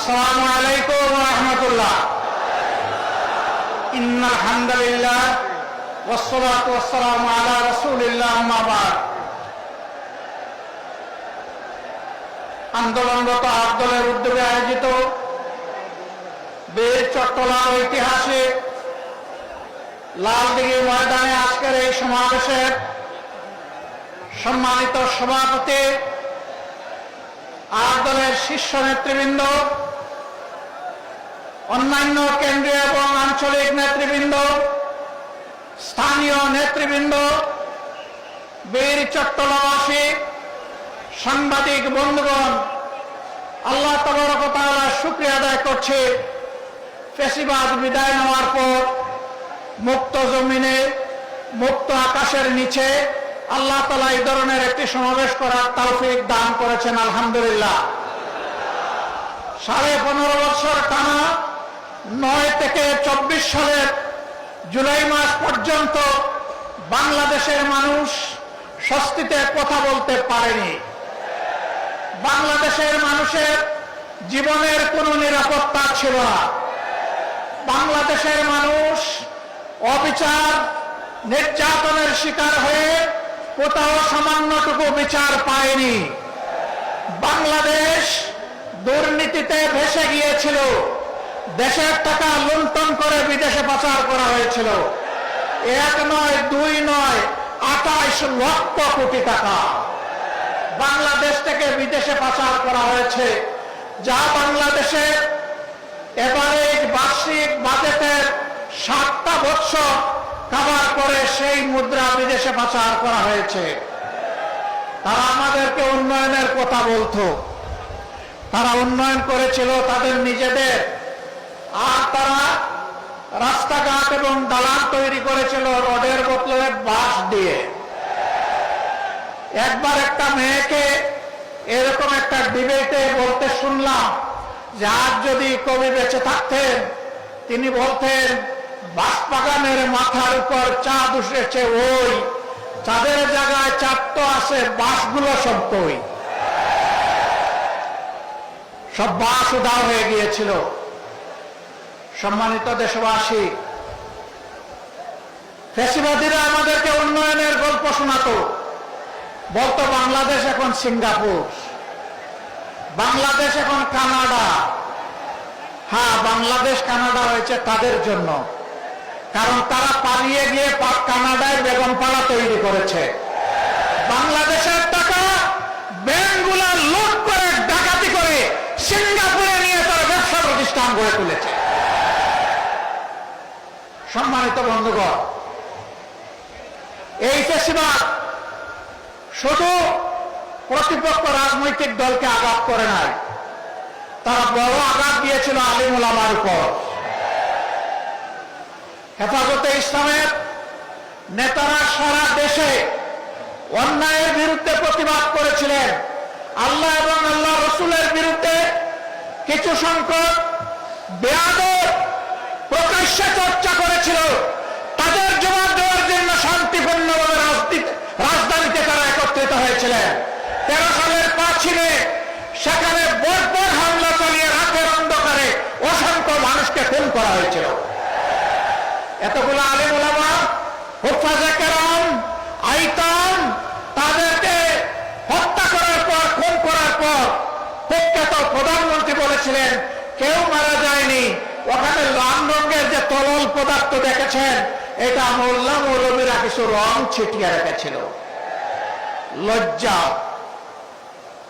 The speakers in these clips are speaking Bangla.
আসসালামু আলাইকুম রহমতুল্লাহ ইন্না আলহামদুলিল্লাহ والصلاة والسلام على رسول الله أما بعد আন্দোলনরত আন্দোলনের উদ্যোগে আয়োজিত বীর চট্টলার ঐতিহাসিক লালদিঘি ময়দানে আজকের এই সমাবেশের সম্মানিত সভাপতি আর দলের শীর্ষ নেতৃবৃন্দ অন্যান্য কেন্দ্রীয় এবং আঞ্চলিক নেতৃবৃন্দ, স্থানীয় নেতৃবৃন্দ, বীর চট্টলাবাসী সাংবাদিক বন্ধুগণ, আল্লাহ তবরকতালা শুক্রিয়া আদায় করছে। ফেসিবাদ বিদায় নেওয়ার পর মুক্ত জমিনে, মুক্ত আকাশের নিচে আল্লাহ তালা এই ধরনের একটি সমাবেশ করার তৌফিক দান করেছেন, আলহামদুলিল্লাহ। সাড়ে পনেরো বছর টানা নয় থেকে চব্বিশ সালের জুলাই মাস পর্যন্ত বাংলাদেশের মানুষ স্বস্তিতে কথা বলতে পারেনি। বাংলাদেশের মানুষের জীবনের কোনো নিরাপত্তা ছিল না। বাংলাদেশের মানুষ অবিচার, নির্যাতনের শিকার হয়ে কোথাও সামান্যটুকু বিচার পায়নি। বাংলাদেশ দুর্নীতিতে ভেসে গিয়েছিল। দেশের টাকা লুণ্ঠন করে বিদেশে পাচার করা হয়েছিল। এক নয়, দুই নয়, আঠাইশ লক্ষ কোটি টাকা। বাংলাদেশ থেকে বিদেশে পাচার করা হয়েছে। যা বাংলাদেশের এবারে বার্ষিক বাজেটের সাতটা বছর কাবার করে সেই মুদ্রা বিদেশে পাচার করা হয়েছে। তারা আমাদেরকে উন্নয়নের কথা বলতো। তারা উন্নয়ন করেছিল তাদের নিজেদের আর তারা রাস্তাঘাট এবং দালান তৈরি করেছিল রডের বোতলে বাঁশ দিয়ে। একবার একটা মেয়েকে এরকম একটা ডিবেটে বলতে শুনলাম যে আজ যদি কবি বেঁচে থাকতেন, তিনি বলতেন বাঁশবাগানের মাথার উপর চাঁদ উঠেছে ওই, চাঁদের জায়গায় চাঁদ তো আছে, বাঁশগুলো সব কই? সব বাঁশ উদাও হয়ে গিয়েছিল। সম্মানিত দেশবাসী, ফেসিবাদীরা আমাদেরকে উন্নয়নের গল্প শোনাতো। বলতো, বাংলাদেশ এখন সিঙ্গাপুর, বাংলাদেশ এখন কানাডা। হ্যাঁ বাংলাদেশ, কানাডা হয়েছে তাদের জন্য। কারণ তারা পালিয়ে গিয়ে কানাডায় বেগমপাড়া তৈরি করেছে। বাংলাদেশের টাকা ব্যাংকগুলা লুট করে, ডাকাতি করে সিঙ্গাপুরে নিয়ে তারা ব্যবসা প্রতিষ্ঠান গড়ে তুলেছে। সম্মানিত বন্ধুগণ, এই ফেসিবাদ শুধু প্রতিপক্ষ রাজনৈতিক দলকে আঘাত করে নাই, তারা বড় আঘাত দিয়েছিল আলিমুল আমার উপর। হেফাজতে ইসলামের নেতারা সারা দেশে অন্যায়ের বিরুদ্ধে প্রতিবাদ করেছিলেন। আল্লাহ এবং আল্লাহ রসুলের বিরুদ্ধে কিছু সংখ্যক বেয়াদব চর্চা করেছিল, তাদের জবাব দেওয়ার জন্য শান্তিপূর্ণভাবে রাজধানীতে তারা একত্রিত হয়েছিলেন। তেরো সালের পাঁচিলে সেখানে বর্বর হামলা চালিয়ে রাতের অন্ধকারে অসংখ্য মানুষকে খুন করা হয়েছিল। এতগুলো আলিম ওলামা হুফাজে আইতাম, তাদেরকে হত্যা করার পর, খুন করার পর প্রখ্যাত প্রধানমন্ত্রী বলেছিলেন, কেউ মারা যায়নি ওখানে লাল রঙের যে তরল পদার্থ দেখেছেন, এটা মোল্লা মৌলবীরা কিছু রং ছিটিয়ে রেখেছিল। লজ্জা।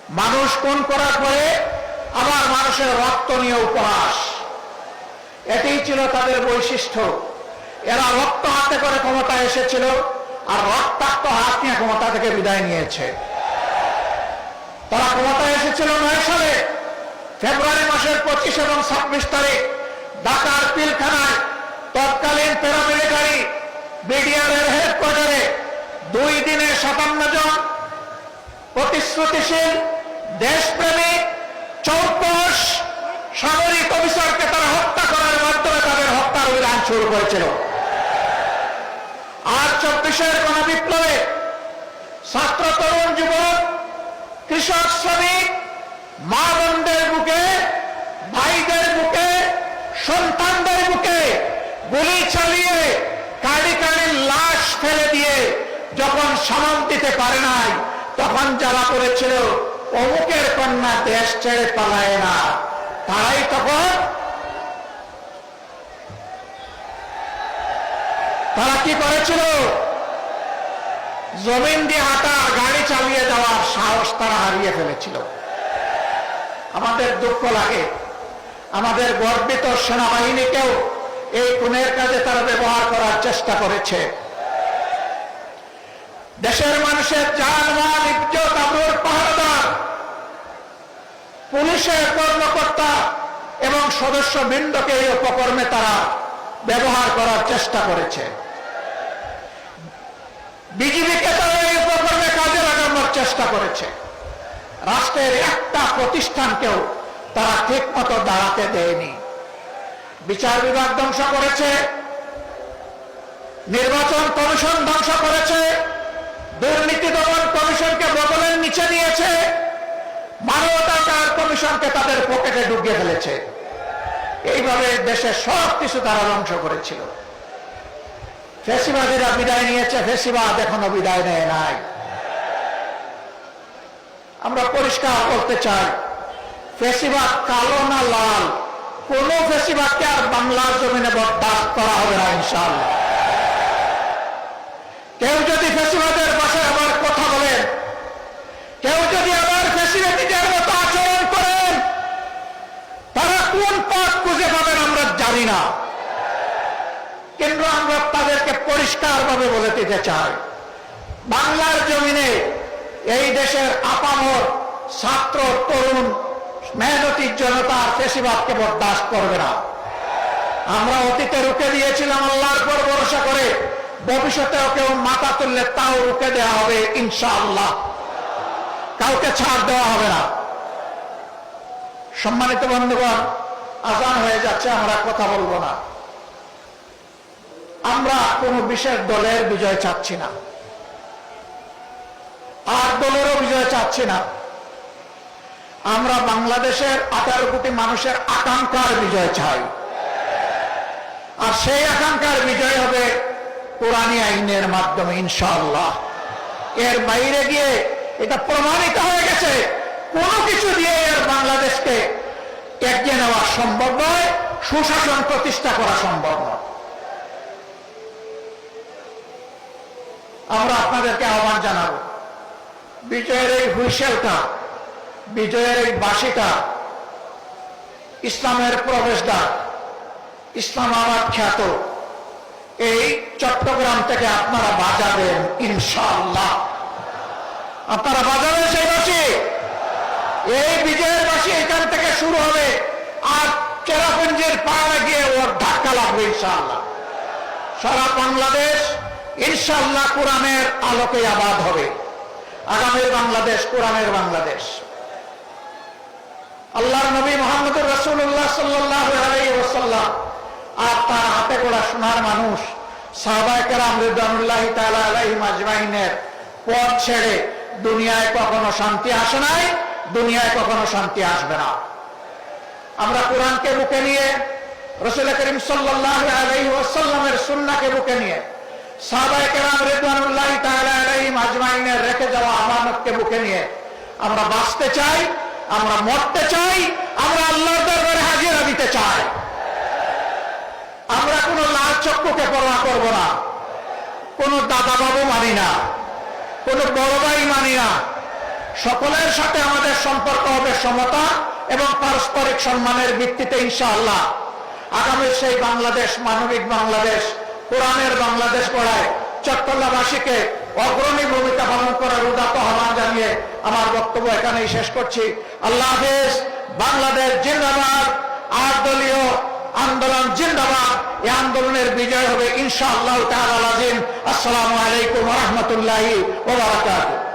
মানুষ খুন করার পরে আবার মানুষের রক্ত নিয়ে উপহাস। এটাই ছিল তাদের বৈশিষ্ট্য। এরা রক্ত হাতে করে ক্ষমতা এসেছিল, আর রক্তাক্ত হাত নিয়ে ক্ষমতা থেকে বিদায় নিয়েছে। তারা ক্ষমতা এসেছিল নয় সালে, ফেব্রুয়ারি মাসের পঁচিশ এবং ছাব্বিশ তারিখ। ঢাকার পিলখানায় তৎকালীন প্যারামিলিটারি বিডিআরের হেডকোয়ার্টারে দুই দিনে সাতান্ন জন প্রতিশ্রুতিশীল দেশপ্রেমিক চৌকস সামরিক অফিসারকে তারা হত্যা করার মাধ্যমে তাদের হত্যার অভিযান শুরু করেছিল। আর চব্বিশের গণবিপ্লবে ছাত্র তরুণ যুবক, কৃষক শ্রমিক, মা বোনদের বুকে ভাই চালিয়ে কাড়ি কাড়ি লাশ ফেলে দিয়ে যখন সামাল দিতে পারে নাই, তখন যারা করেছিল, অমুকের কন্যা দেশ ছেড়ে পালায় না। তারাই তখন তারা কি করেছিল? জমিন দিয়ে হাঁটা, গাড়ি চালিয়ে যাওয়ার সাহস তারা হারিয়ে ফেলেছিল। আমাদের দুঃখ লাগে। আমাদের গর্বিত সেনাবাহিনীকেও এই খুনের কাজে তারা ব্যবহার করার চেষ্টা করেছে। দেশের মানুষের জান, মাল, ইজ্জত, আবরুর পাহাড়দার পুলিশের কর্মকর্তা এবং সদস্য বৃন্দকে এই উপকর্মে তারা ব্যবহার করার চেষ্টা করেছে। বিজেপিকে তারা এই উপকর্মে কাজে লাগানোর চেষ্টা করেছে। রাষ্ট্রের একটা প্রতিষ্ঠানকেও তারা ঠিক মতো দাঁড়াতে দেয়নি। বিচার বিভাগ ধ্বংস করেছে, নির্বাচন কমিশন ধ্বংস করেছে, দুর্নীতি দমন কমিশনকে বগলের নিচে নিয়েছে মানবতাকার কমিশনকে তাদের পকেটে ঢুকিয়ে ফেলেছে। এইভাবে দেশের সব কিছু তারা ধ্বংস করেছিল। ফেসিবাদীরা বিদায় নিয়েছে, ফেসিবাদ এখনও বিদায় নেয় নাই। আমরা পরিষ্কার করতে চাই ফেসিবাদ কালো না লাল, কোন ফেসিবাদকে আর বাংলার জমিনে বরদাস্ত করা হবে না, ইনশাআল্লাহ। কেউ যদি ফেসিবাদের পাশে আবার কথা বলেন, কেউ যদি আবার ফেসিবাদীদের মতো আচরণ করেন, তারা কোন পথ খুঁজে পাবেন আমরা জানি না। কিন্তু আমরা তাদেরকে পরিষ্কারভাবে বলে দিতে চাই, বাংলার জমিনে এই দেশের আপামর ছাত্র, তরুণ মেহনতি জনতা ফেসিবাদকে বরদাস্ত করবে না। আমরা অতীতে রুখে দিয়েছিলাম আল্লাহর পর ভরসা করে, ভবিষ্যতেও কেউ মাথা তুললে তাও রুখে দেওয়া হবে, ইনশাআল্লাহ। কাউকে ছাড় দেওয়া হবে না। সম্মানিত বন্ধুগণ, আজান হয়ে যাচ্ছে, আমরা কথা বলব না। আমরা কোন বিশেষ দলের বিজয় চাচ্ছি না। আর দলেরও বিজয় চাচ্ছি না। আমরা বাংলাদেশের আঠারো কোটি মানুষের আকাঙ্ক্ষার বিজয় চাই। আর সেই আকাঙ্ক্ষার বিজয় হবে কোরআনী আইনের মাধ্যমে, ইনশাআল্লাহ। এর বাইরে গিয়ে এটা প্রমাণিত হয়ে গেছে, কোনো কিছু দিয়ে এর বাংলাদেশকে এগিয়ে নেওয়া সম্ভব নয়, সুশাসন প্রতিষ্ঠা করা সম্ভব নয়। আমরা আপনাদেরকে আহ্বান জানাব, বিজয়ের এই হুইসেলটা বিজয়ের এই বাসিটা, ইসলামের প্রবেশদ্বার, ইসলাম আমার খ্যাত। এই চট্টগ্রাম থেকে আপনারা বাজাবেন ইনশাল্লাহ আপনারা বাজাবেন সেই বাসি? এই বিজয়ের বাসি এখান থেকে শুরু হবে। আর চেরাপুঞ্জির পাড়ে গিয়ে ওর ধাক্কা লাগবে ইনশাল্লাহ সারা বাংলাদেশ ইনশাল্লাহ কোরআনের আলোকে আবাদ হবে। আগামীর বাংলাদেশ, কোরআনের বাংলাদেশ। আল্লাহর নবী মোহাম্মদ রসুল্লাহ সাল্লাহ ওসাল্লাম আর তার হাতে গোড়া সোনার মানুষ সাহবাইকার রিদানুল্লাহ তালা আলাইহিম আজমাইনের পথ ছেড়ে দুনিয়ায় কখনো শান্তি আসে নাই, দুনিয়ায় কখনো শান্তি আসবে না। আমরা কোরআনকে বুকে নিয়ে, রসুল করিম সাল্লাহ আলাইহি ওয়াসাল্লামের সুন্নাকে বুকে নিয়ে, সাহাবায়ে কেরাম রিদওয়ানুল্লাহ তাআলা আলাইহিম আজমাইনের রেখে যাওয়া আমানতকে বুকে নিয়ে আমরা বাঁচতে চাই আমরা মরতে চাই, আমরা আল্লাহর দরবারে হাজিরা দিতে চাই। আমরা কোনো লাল চক্ষুকে পরোয়া করব না। কোনো দাদা বাবু মানি না। কোনো বড় ভাই মানি না। সকলের সাথে আমাদের সম্পর্ক হবে সমতা এবং পারস্পরিক সম্মানের ভিত্তিতে ইনশাআল্লাহ। আগামী সেই বাংলাদেশ, মানবিক বাংলাদেশ, কোরআনের বাংলাদেশ পড়ায় চট্টগ্রামবাসীকে অগ্রণী ভূমিকা পালন করার উদাত আহ্বান জানিয়ে আমার বক্তব্য এখানেই শেষ করছি। আল্লাহ হাফেজ, বাংলাদেশ জিন্দাবাদ আট দলীয় আন্দোলন জিন্দাবাদ। এই আন্দোলনের বিজয় হবে ইনশাআল্লাহ তাহার আজিম। আসসালামু আলাইকুম রহমতুল্লাহ রাহমাতুল্লাহি ওয়া বারাকাতুহু।